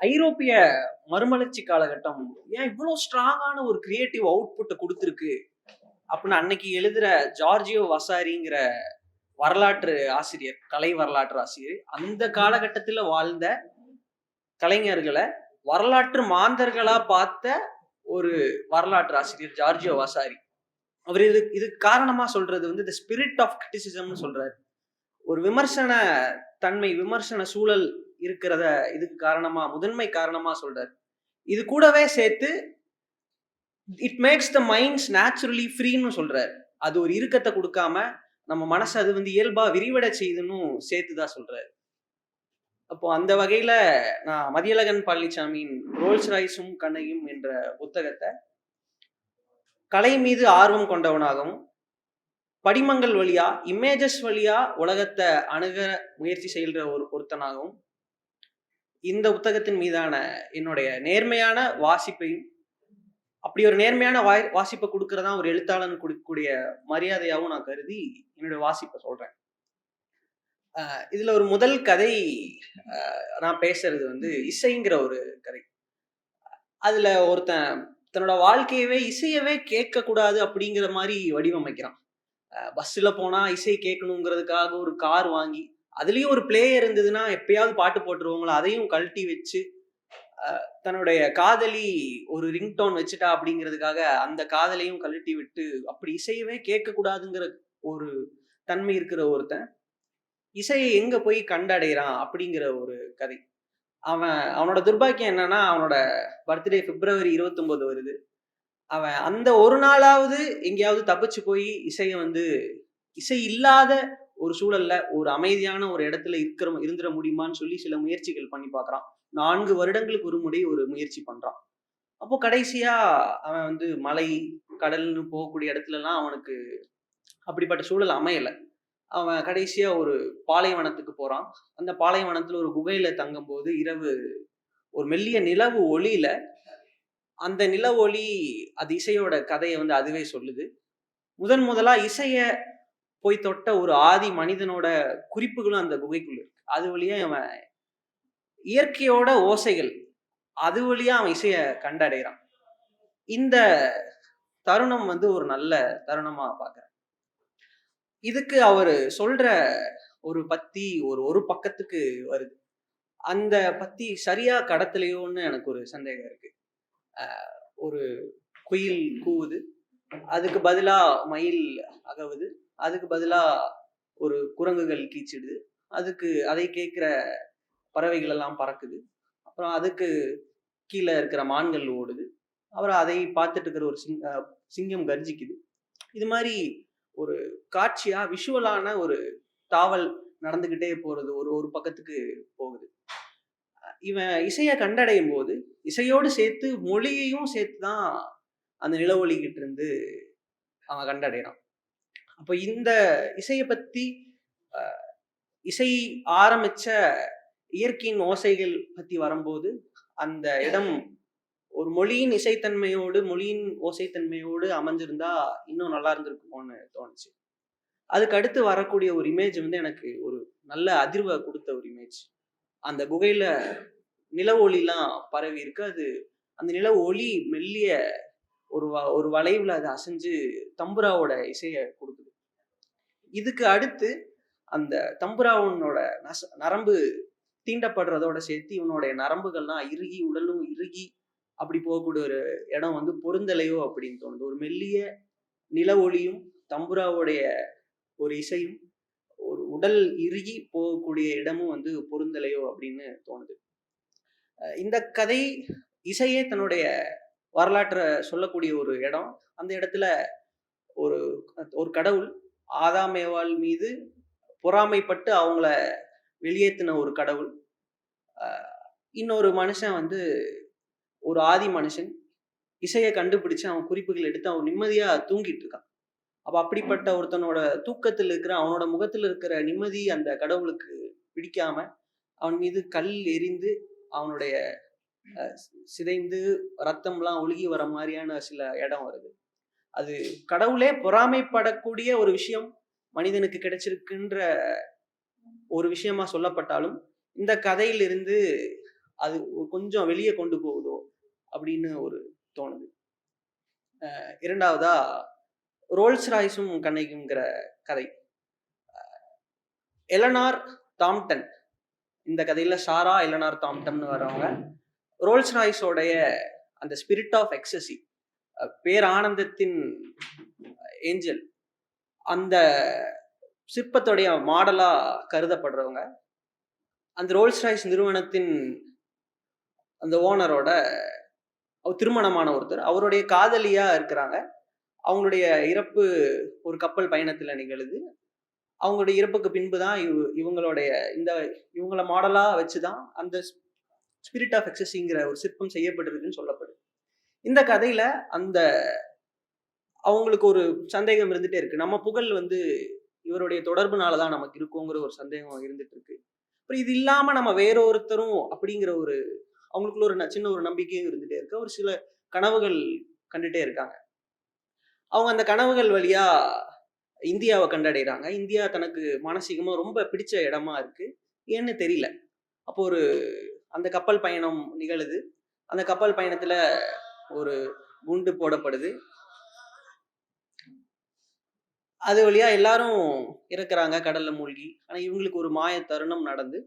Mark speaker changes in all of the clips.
Speaker 1: ஐரோப்பிய மறுமலர்ச்சி காலகட்டம் ஏன் இவ்வளோ ஸ்ட்ராங்கான ஒரு கிரியேட்டிவ் அவுட்புட்டை கொடுத்துருக்கு அப்படின்னு அன்னைக்கு எழுதுற ஜார்ஜியோ வசாரிங்கிற வரலாற்று ஆசிரியர் கலை வரலாற்று ஆசிரியர் அந்த காலகட்டத்தில் வாழ்ந்த கலைஞர்களை வரலாற்று மாந்தர்களா பார்த்த ஒரு வரலாற்று ஆசிரியர் ஜார்ஜியோ வசாரி. அவர் இது இதுக்கு காரணமா சொல்றது வந்து த ஸ்பிரிட் ஆஃப் கிரிட்டிசிசம்னு சொல்றாரு. ஒரு விமர்சன தன்மை விமர்சன சூழல் இருக்கிறத இதுக்கு காரணமா முதன்மை காரணமா சொல்றாரு. இது கூடவே சேர்த்து it makes the minds naturally ஃப்ரீன்னு சொல்றாரு. அது ஒரு இறுக்கத்தை கொடுக்காம நம்ம மனசு அது வந்து இயல்பா விரிவடை செய்யுதுன்னு சேர்த்துதான் சொல்றாரு. அப்போ அந்த வகையில நான் மதியழகன் பழனிசாமியின் ரோல்ஸ் ராய்ஸும் கண்ணையும் என்ற புத்தகத்தை கலை மீது ஆர்வம் கொண்டவனாகவும் படிமங்கள் வழியா இமேஜஸ் வழியா உலகத்தை அணுக முயற்சி செய்கிற ஒரு ஒருத்தனாகவும் இந்த புத்தகத்தின் மீதான என்னுடைய நேர்மையான வாசிப்பையும் அப்படி ஒரு நேர்மையான வாய் வாசிப்பை கொடுக்கறதா ஒரு எழுத்தாளன் கொடுக்கக்கூடிய மரியாதையாகவும் நான் கருதி என்னுடைய வாசிப்பை சொல்றேன். ஆஹ் இதுல ஒரு முதல் கதை நான் பேசுறது வந்து இசைங்கிற ஒரு கதை. அதுல ஒருத்தன் தன்னோட வாழ்க்கையவே இசையவே கேட்க கூடாது அப்படிங்கிற மாதிரி வடிவமைக்கிறான். பஸ்ஸில் போனா இசை கேட்கணுங்கிறதுக்காக ஒரு கார் வாங்கி அதுலேயும் ஒரு பிளேயர் இருந்ததுன்னா எப்பயாவது பாட்டு போட்டுருவோங்களா அதையும் கழட்டி வச்சு தன்னுடைய காதலி ஒரு ரிங்டோன் வச்சுட்டா அப்படிங்கிறதுக்காக அந்த காதலையும் கழட்டி விட்டு அப்படி இசையவே கேட்கக்கூடாதுங்கிற ஒரு தன்மை இருக்கிற ஒருத்தன் இசையை எங்க போய் கண்டடைகிறான் அப்படிங்கிற ஒரு கதை. அவன் அவனோட துர்பாக்கியம் என்னன்னா அவனோட பர்த்டே பிப்ரவரி இருபத்தொன்பது வருது. அவன் அந்த ஒரு நாளாவது எங்கேயாவது தப்பிச்சு போய் இசையை வந்து இசை இல்லாத ஒரு சூழல்ல ஒரு அமைதியான ஒரு இடத்துல இருக்கிற இருந்துட முடியுமான்னு சொல்லி சில முயற்சிகள் பண்ணி பார்க்குறான் நான்கு வருடங்களுக்கு ஒரு முறை ஒரு முயற்சி பண்றான். அப்போ கடைசியா அவன் வந்து மலை கடல்னு போகக்கூடிய இடத்துல எல்லாம் அவனுக்கு அப்படிப்பட்ட சூழல் அமையல. அவன் கடைசியா ஒரு பாலைவனத்துக்கு போறான். அந்த பாலைவனத்துல ஒரு குகையில தங்கும்போது இரவு ஒரு மெல்லிய நிலவு ஒளியில அந்த நில ஒளி அது இசையோட கதையை வந்து அதுவே சொல்லுது. முதன் முதலா இசைய போய் தொட்ட ஒரு ஆதி மனிதனோட குறிப்புகளும் அந்த குகைக்குள்ள இருக்கு. அது வழியா அவன் இயற்கையோட ஓசைகள் அது வழியா அவன் இசைய கண்டடைகிறான். இந்த தருணம் வந்து ஒரு நல்ல தருணமா பாக்குறேன். இதுக்கு அவர் சொல்ற ஒரு பத்தி ஒரு ஒரு பக்கத்துக்கு வருது. அந்த பத்தி சரியா கடத்தலையோன்னு எனக்கு ஒரு சந்தேகம் இருக்கு. ஆஹ் ஒரு குயில் கூவுது. அதுக்கு பதிலா மயில் அகவுது. அதுக்கு பதிலாக ஒரு குரங்குகள் கீச்சிடுது. அதுக்கு அதை கேட்குற பறவைகள் எல்லாம் பறக்குது. அப்புறம் அதுக்கு கீழே இருக்கிற மான்கள் ஓடுது. அப்புறம் அதை பார்த்துட்டு இருக்கிற ஒரு சிங் சிங்கம் கர்ஜிக்குது. இது மாதிரி ஒரு காட்சியா விஷுவலான ஒரு தாவல் நடந்துக்கிட்டே போறது ஒரு ஒரு பக்கத்துக்கு போகுது. இவன் இசையை கண்டடையும் போது இசையோடு சேர்த்து மொழியையும் சேர்த்து தான் அந்த நிலவொலிக்கிட்ட இருந்து அவன் கண்டடைகிறான் அப்போ இந்த இசையை பத்தி அஹ், இசை ஆரம்பிச்ச இயற்கையின் ஓசைகள் பத்தி வரும்போது அந்த இடம் ஒரு மொழியின் இசைத்தன்மையோடு மொழியின் ஓசைத்தன்மையோடு அமைஞ்சிருந்தா இன்னும் நல்லா இருந்திருக்குமோன்னு தோணுச்சு. அதுக்கு அடுத்து வரக்கூடிய ஒரு இமேஜ் வந்து எனக்கு ஒரு நல்ல அதிர்வை கொடுத்த ஒரு இமேஜ் அந்த குகையில நில ஒளிலாம் பரவி இருக்கு. அது அந்த நில ஒளி மெல்லிய ஒரு ஒரு வளைவுல அது அசைஞ்சு தம்புராவோட இசையை கொடுக்குது. இதுக்கு அடுத்து அந்த தம்புராவனோட நச நரம்பு தீண்டப்படுறதோட சேர்த்து இவனுடைய நரம்புகள்லாம் இறுகி உடலும் இறுகி அப்படி போகக்கூடிய ஒரு இடம் வந்து பொருந்தலையோ அப்படின்னு தோணுது. ஒரு மெல்லிய நில ஒளியும் தம்புராவுடைய ஒரு இசையும் ஒரு உடல் இறுகி போகக்கூடிய இடமும் வந்து பொருந்தலையோ அப்படின்னு தோணுது. இந்த கதை இசையே தன்னுடைய வரலாற்றை சொல்லக்கூடிய ஒரு இடம். அந்த இடத்துல ஒரு ஒரு கடவுள் ஆதாமேவாள் மீது பொறாமைப்பட்டு அவங்கள வெளியேற்றின ஒரு கடவுள். இன்னொரு மனுஷன் வந்து ஒரு ஆதி மனுஷன். இசையை கண்டுபிடிச்சு அவன் குறிப்புகள் எடுத்து அவன் நிம்மதியாக தூங்கிட்டு இருக்கான். அப்போ அப்படிப்பட்ட ஒருத்தனோட தூக்கத்தில் இருக்கிற அவனோட முகத்தில் இருக்கிற நிம்மதி அந்த கடவுளுக்கு பிடிக்காம அவன் மீது கல் எரிந்து அவனுடைய சிதைந்து ரத்தம்லாம் ஒழுகி வர மாதிரியான சில இடம் வருது. அது கடவுளே பொறாமைப்படக்கூடிய ஒரு விஷயம் மனிதனுக்கு கிடைச்சிருக்குன்ற ஒரு விஷயமா சொல்லப்பட்டாலும் இந்த கதையிலிருந்து அது கொஞ்சம் வெளியே கொண்டு போகுதோ அப்படின்னு ஒரு தோணுது. இரண்டாவதா ரோல்ஸ் ராய்ஸும் கண்ணகிங்கிற கதை. எலனார் தாம்டன் இந்த கதையில சாரா எலனார் தாம்டன் வரவங்க ரோல்ஸ் ராய்ஸோடைய அந்த ஸ்பிரிட் ஆஃப் எக்ஸசி பேரானந்தத்தின் ஏஞ்சல். அந்த சிற்பத்துடைய மாடலா கருதப்படுறவங்க. அந்த ரோல்ஸ் ராய்ஸ் நிறுவனத்தின் அந்த ஓனரோட அவர் திருமணமான ஒருத்தர். அவருடைய காதலியா இருக்கிறாங்க. அவங்களுடைய இறப்பு ஒரு கப்பல் பயணத்துல நிகழுது. அவங்களுடைய இறப்புக்கு பின்பு தான் இவ் இவங்களுடைய இந்த இவங்கள மாடலா வச்சுதான் அந்த ஸ்பிரிட் ஆஃப் எக்ஸஸிங்கிற ஒரு சிற்பம் செய்யப்பட்டிருக்குன்னு சொல்லப்படுது. இந்த கதையில அந்த அவங்களுக்கு ஒரு சந்தேகம் இருந்துட்டே இருக்கு. நம்ம புகழ் வந்து இவருடைய தொடர்புனாலதான் நமக்கு இருக்குங்கிற ஒரு சந்தேகம் இருந்துட்டு இருக்கு. அப்புறம் இது இல்லாம நம்ம வேற ஒருத்தரும் அப்படிங்கிற ஒரு அவங்களுக்குள்ள ஒரு ந- சின்ன ஒரு நம்பிக்கையும் இருந்துட்டே இருக்கு. ஒரு சில கனவுகள் கண்டுட்டே இருக்காங்க. அவங்க அந்த கனவுகள் வழியா இந்தியாவை கண்டடைகிறாங்க இந்தியா தனக்கு மானசீகமா ரொம்ப பிடிச்ச இடமா இருக்கு. ஏன்னு தெரியல. அப்போ ஒரு அந்த கப்பல் பயணம் நிகழுது. அந்த கப்பல் பயணத்துல ஒரு குண்டு போடப்படுது. அது வழியா எல்லாரும் இறக்குறாங்க கடல்ல மூழ்கி. ஆனா இவங்களுக்கு ஒரு மாய தருணம் நடந்து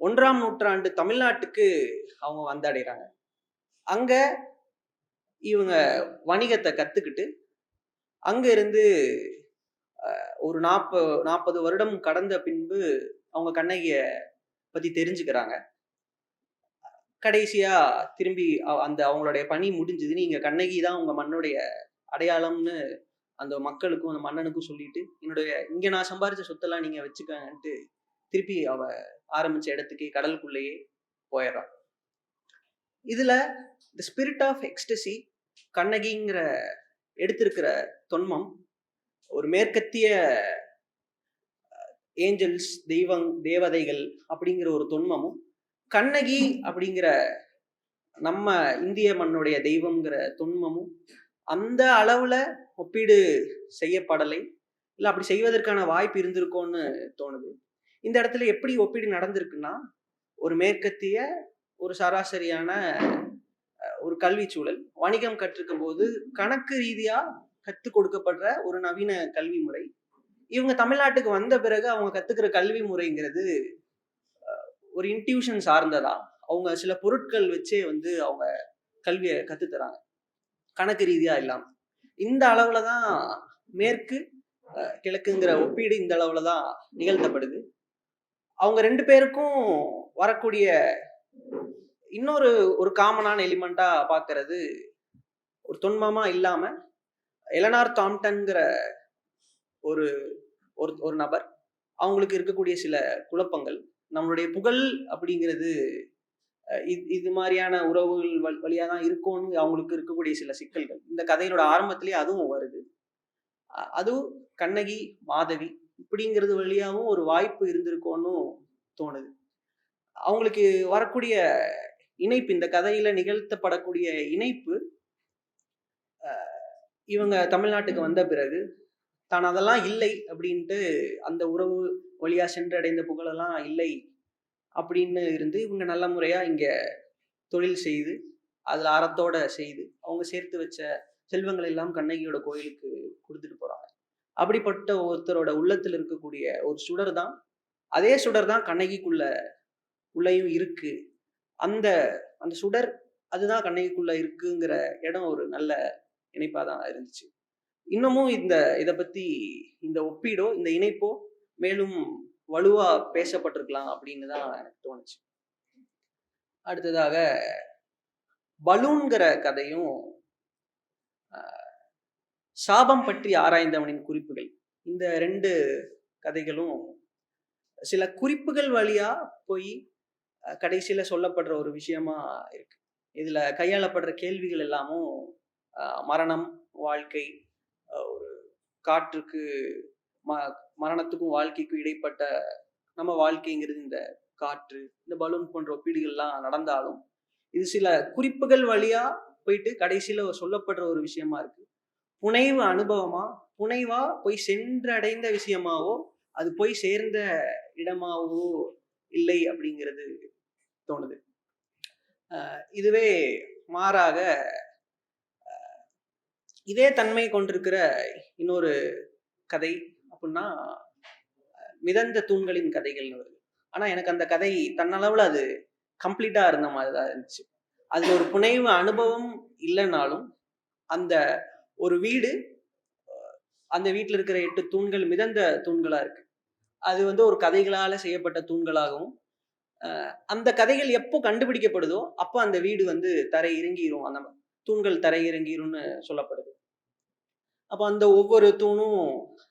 Speaker 1: ஒன்றாம் நூற்றாண்டு தமிழ்நாட்டுக்கு அவங்க வந்தடைகிறாங்க அங்க இவங்க வணிகத்தை கத்துக்கிட்டு அங்க இருந்து ஒரு நாற்பது நாற்பது வருடம் கடந்த பின்பு அவங்க கண்ணகிய பத்தி தெரிஞ்சுக்கிறாங்க. கடைசியா திரும்பி அந்த அவங்களுடைய பணி முடிஞ்சது நீங்க கண்ணகி தான் உங்க மண்ணுடைய அடையாளம்னு அந்த மக்களுக்கும் அந்த மன்னனுக்கும் சொல்லிட்டு என்னுடைய இங்க நான் சம்பாரிச்ச சொத்தெல்லாம் நீங்க வச்சுக்கங்கன்ட்டு திருப்பி அவ ஆரம்பிச்ச இடத்துக்கு கடலுக்குள்ளேயே போயிடுறான் இதுல த ஸ்பிரிட் ஆஃப் எக்ஸ்டசி கண்ணகிங்கிற எடுத்திருக்கிற தொன்மம் ஒரு மேற்கத்திய ஏஞ்சல்ஸ் தெய்வங் தேவதைகள் அப்படிங்கிற ஒரு தொன்மமும் கண்ணகி அப்படிங்கிற நம்ம இந்திய மண்ணுடைய தெய்வம்ங்கிற தொன்மமும் அந்த அளவுல ஒப்பீடு செய்யப்படலை. இல்லை அப்படி செய்வதற்கான வாய்ப்பு இருந்திருக்கும்னு தோணுது. இந்த இடத்துல எப்படி ஒப்பீடு நடந்திருக்குன்னா ஒரு மேற்கத்திய ஒரு சராசரியான ஒரு கல்வி சூழல். வணிகம் கற்றுக்கும் போது கணக்கு ரீதியா கற்றுக் கொடுக்கப்படுற ஒரு நவீன கல்வி முறை. இவங்க தமிழ்நாட்டுக்கு வந்த பிறகு அவங்க கத்துக்கிற கல்வி முறைங்கிறது ஒரு இன்ட்யூஷன் சார்ந்ததா? அவங்க சில பொருட்கள் வச்சே வந்து அவங்க கல்வியை கற்றுத்தராங்க கணக்கு ரீதியாக இல்லாமல் இந்த அளவில் தான் மேற்கு கிழக்குங்கிற ஒப்பீடு இந்த அளவில் தான் நிகழ்த்தப்படுது. அவங்க ரெண்டு பேருக்கும் வரக்கூடிய இன்னொரு ஒரு காமனான எலிமெண்ட்டாக பார்க்கறது ஒரு தொன்மமாக இல்லாமல் எலனார் தாம்டன்கிற ஒரு ஒரு ஒரு நபர். அவங்களுக்கு இருக்கக்கூடிய சில குழப்பங்கள். நம்மளுடைய புகழ் அப்படிங்கிறது இது இது மாதிரியான உறவுகள் வழியாக தான் இருக்கும்னு அவங்களுக்கு இருக்கக்கூடிய சில சிக்கல்கள். இந்த கதையினோட ஆரம்பத்திலேயே அதுவும் வருது. அதுவும் கண்ணகி மாதவி இப்படிங்கிறது வழியாகவும் ஒரு வாய்ப்பு இருந்திருக்கும்னு தோணுது. அவங்களுக்கு வரக்கூடிய இணைப்பு இந்த கதையில நிகழ்த்தப்படக்கூடிய இணைப்பு இவங்க தமிழ்நாட்டுக்கு வந்த பிறகு தான் அதெல்லாம் இல்லை அப்படின்ட்டு அந்த உறவு வழியா சென்றடைந்த புகழெல்லாம் இல்லை அப்படின்னு இருந்து இவங்க நல்ல முறையாக இங்கே தொழில் செய்து அதில் அறத்தோட செய்து அவங்க சேர்த்து வச்ச செல்வங்கள் எல்லாம் கண்ணகியோட கோயிலுக்கு கொடுத்துட்டு போகிறாங்க அப்படிப்பட்ட ஒருத்தரோட உள்ளத்தில் இருக்கக்கூடிய ஒரு சுடர் தான் அதே சுடர் தான் கண்ணகிக்குள்ள உள்ளேயும் இருக்கு. அந்த அந்த சுடர் அதுதான் கண்ணகிக்குள்ள இருக்குங்கிற இடம் ஒரு நல்ல இணைப்பாக தான் இருந்துச்சு. இன்னமும் இந்த இதை பத்தி இந்த ஒப்பீடோ இந்த இணைப்போ மேலும் வலுவா பேசப்பட்டிருக்கலாம் அப்படின்னு தான் எனக்கு தோணுச்சு. அடுத்ததாக பலூன்கிற கதையும் சாபம் பற்றி ஆராய்ந்தவனின் குறிப்புகள். இந்த ரெண்டு கதைகளும் சில குறிப்புகள் வழியா போய் கடைசியில சொல்லப்படுற ஒரு விஷயமா இருக்கு. இதுல கையாளப்படுற கேள்விகள் எல்லாமும் மரணம் வாழ்க்கை ஒரு காற்றுக்கு ம மரணத்துக்கும் வாழ்க்கைக்கும் இடைப்பட்ட நம்ம வாழ்க்கைங்கிறது இந்த காற்று இந்த பலூன் போன்ற ஒப்பீடுகள்லாம் நடந்தாலும் இது சில குறிப்புகள் வழியா போயிட்டு கடைசியில சொல்லப்படுற ஒரு விஷயமா இருக்கு. புனைவு அனுபவமா புனைவா போய் சென்றடைந்த விஷயமாவோ அது போய் சேர்ந்த இடமாவோ இல்லை அப்படிங்கிறது தோணுது. இதுவே மாறாக இதே தன்மை கொண்டிருக்கிற இன்னொரு கதை அப்படின்னா மிதந்த தூண்களின் கதைகள்னு வருது ஆனா எனக்கு அந்த கதை தன்னளவுல அது கம்ப்ளீட்டா இருந்த மாதிரி தான் இருந்துச்சு. அதுல ஒரு புனைவு அனுபவம் இல்லைனாலும் அந்த ஒரு வீடு அந்த வீட்டில் இருக்கிற எட்டு தூண்கள் மிதந்த தூண்களா இருக்கு. அது வந்து ஒரு கதைகளால செய்யப்பட்ட தூண்களாகவும் அஹ், அந்த கதைகள் எப்போ கண்டுபிடிக்கப்படுதோ அப்போ அந்த வீடு வந்து தரை இறங்கிரும் அந்த தூண்கள் தரை இறங்கிரும்னு சொல்லப்படுது. அப்போ அந்த ஒவ்வொரு தூணும்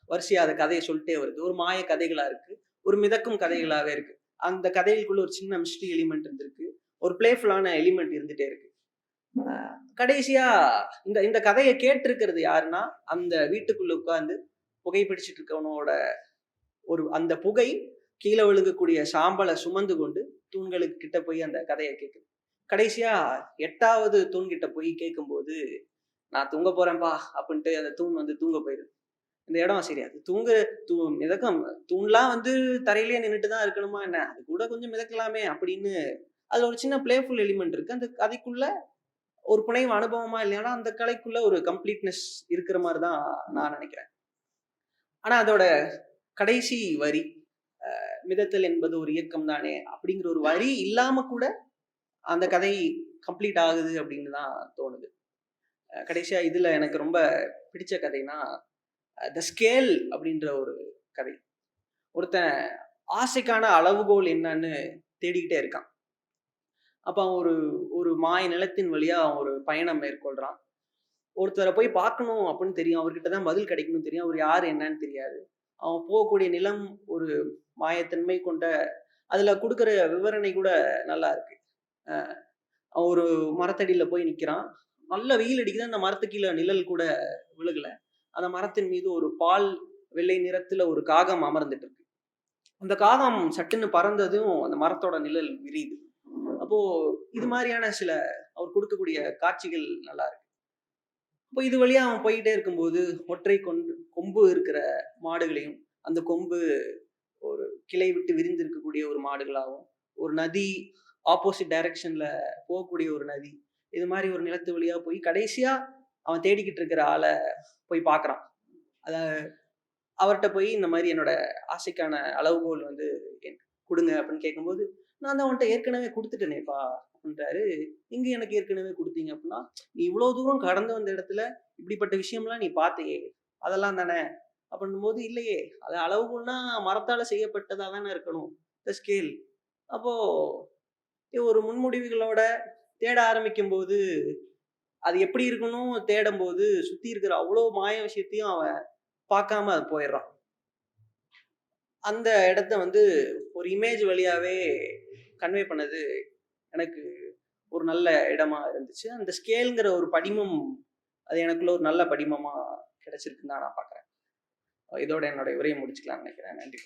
Speaker 1: வரிசையா அந்த கதையை சொல்லிட்டே வருது. ஒரு மாய கதைகளா இருக்கு. ஒரு மிதக்கும் கதைகளாவே இருக்கு. அந்த கதைகளுக்குள்ள ஒரு சின்ன மிஸ்ட்ரி எலிமெண்ட் இருந்திருக்கு. ஒரு பிளேஃபுல்லான எலிமெண்ட் இருந்துட்டே இருக்கு. கடைசியா இந்த இந்த கதையை கேட்டிருக்கிறது யாருன்னா அந்த வீட்டுக்குள்ள உட்கார்ந்து புகைப்பிடிச்சிட்டு இருக்கவனோட ஒரு அந்த புகை கீழே விழுகக்கூடிய சாம்பலை சுமந்து கொண்டு தூண்களுக்கு கிட்ட போய் அந்த கதையை கேட்குது. கடைசியா எட்டாவது தூண் கிட்ட போய் கேட்கும்போது நான் தூங்க போறேன்பா அப்படின்ட்டு அந்த தூண் வந்து தூங்க போயிருது இந்த இடம் சரியாது அது தூங்க தூ மிதக்கம். தூண்லாம் வந்து தரையிலேயே நின்றுட்டு தான் இருக்கணுமா என்ன? அது கூட கொஞ்சம் மிதக்கலாமே அப்படின்னு. அதில் ஒரு சின்ன பிளேஃபுல் எலிமெண்ட் இருக்கு. அந்த கதைக்குள்ள ஒரு புனைவு அனுபவமா இல்லையானா அந்த கலைக்குள்ள ஒரு கம்ப்ளீட்னஸ் இருக்கிற மாதிரி தான் நான் நினைக்கிறேன். ஆனா அதோட கடைசி வரி மிதத்தல் என்பது ஒரு இயக்கம் தானே அப்படிங்கிற ஒரு வரி இல்லாம கூட அந்த கதை கம்ப்ளீட் ஆகுது அப்படின்னு தான் தோணுது. கடைசியா இதுல எனக்கு ரொம்ப பிடிச்ச கதைனா த ஸ்கேல் அப்படின்ற ஒரு கதை. ஒருத்தன் ஆசைக்கான அளவுகோல் என்னன்னு தேடிக்கிட்டே இருக்கான். அப்போ அவன் ஒரு ஒரு மாய நிலத்தின் வழியா அவன் ஒரு பயணம் மேற்கொள்கிறான் ஒருத்தரை போய் பார்க்கணும் அப்படின்னு தெரியும். அவர்கிட்ட தான் பதில் கிடைக்கணும்னு தெரியும். அவர் யார் என்னன்னு தெரியாது. அவன் போகக்கூடிய நிலம் ஒரு மாயத்தன்மை கொண்ட அதில் கொடுக்குற விவரணை கூட நல்லா இருக்கு. அவன் ஒரு மரத்தடியில் போய் நிற்கிறான் நல்ல வெயில் அடிக்குது. அந்த மரத்து கீழே நிழல் கூட விழுகலை. அந்த மரத்தின் மீது ஒரு பால் வெள்ளை நிறத்துல ஒரு காகம் அமர்ந்துட்டு இருக்கு அந்த காகம் சட்டுன்னு பறந்ததும் அந்த மரத்தோட நிழல் விரியுது. அப்போ இது மாதிரியான சில அவர் கொடுக்கக்கூடிய காட்சிகள் நல்லா இருக்கு. இப்போ இது வழியா அவன் போயிட்டே இருக்கும்போது ஒற்றை கொண்டு கொம்பு இருக்கிற மாடுகளையும் அந்த கொம்பு ஒரு கிளை விட்டு விரிந்து இருக்கக்கூடிய ஒரு மாடுகளாகவும் ஒரு நதி ஆப்போசிட் டைரக்ஷன்ல போகக்கூடிய ஒரு நதி இது மாதிரி ஒரு நிலத்து வழியா போய் கடைசியா அவன் தேடிக்கிட்டு இருக்கிற ஆளை போய் பார்க்குறான். அத அவர்கிட்ட போய் இந்த மாதிரி என்னோட ஆசைக்கான அளவுகோல் வந்து கொடுங்க அப்படின்னு கேட்கும்போது நான் தான் அவன்கிட்ட ஏற்கனவே கொடுத்துட்டேனேப்பா அப்படின்றாரு இங்க எனக்கு ஏற்கனவே கொடுத்தீங்க அப்படின்னா நீ இவ்வளவு தூரம் கடந்து வந்த இடத்துல இப்படிப்பட்ட விஷயம்லாம் நீ பார்த்தையே அதெல்லாம் தானே அப்படின்னும் போது இல்லையே அது அளவுகோல்னா மரத்தால் செய்யப்பட்டதா தானே இருக்கணும் த ஸ்கேல் அப்போது ஒரு முன்முடிவுகளோட தேட ஆரம்பிக்கும் போது அது எப்படி இருக்கணும் தேடும் போது சுத்தி இருக்கிற அவ்வளோ மாய விஷயத்தையும் அவன் பார்க்காம அது போயிடுறான். அந்த இடத்த வந்து ஒரு இமேஜ் வழியாவே கன்வே பண்ணது எனக்கு ஒரு நல்ல இடமா இருந்துச்சு. அந்த ஸ்கேலுங்கிற ஒரு படிமம் அது எனக்குள்ள ஒரு நல்ல படிமமா கிடைச்சிருக்குன்னு தான் நான் பார்க்குறேன். இதோட என்னோட உரையை முடிச்சுக்கலாம்னு நினைக்கிறேன். நன்றி.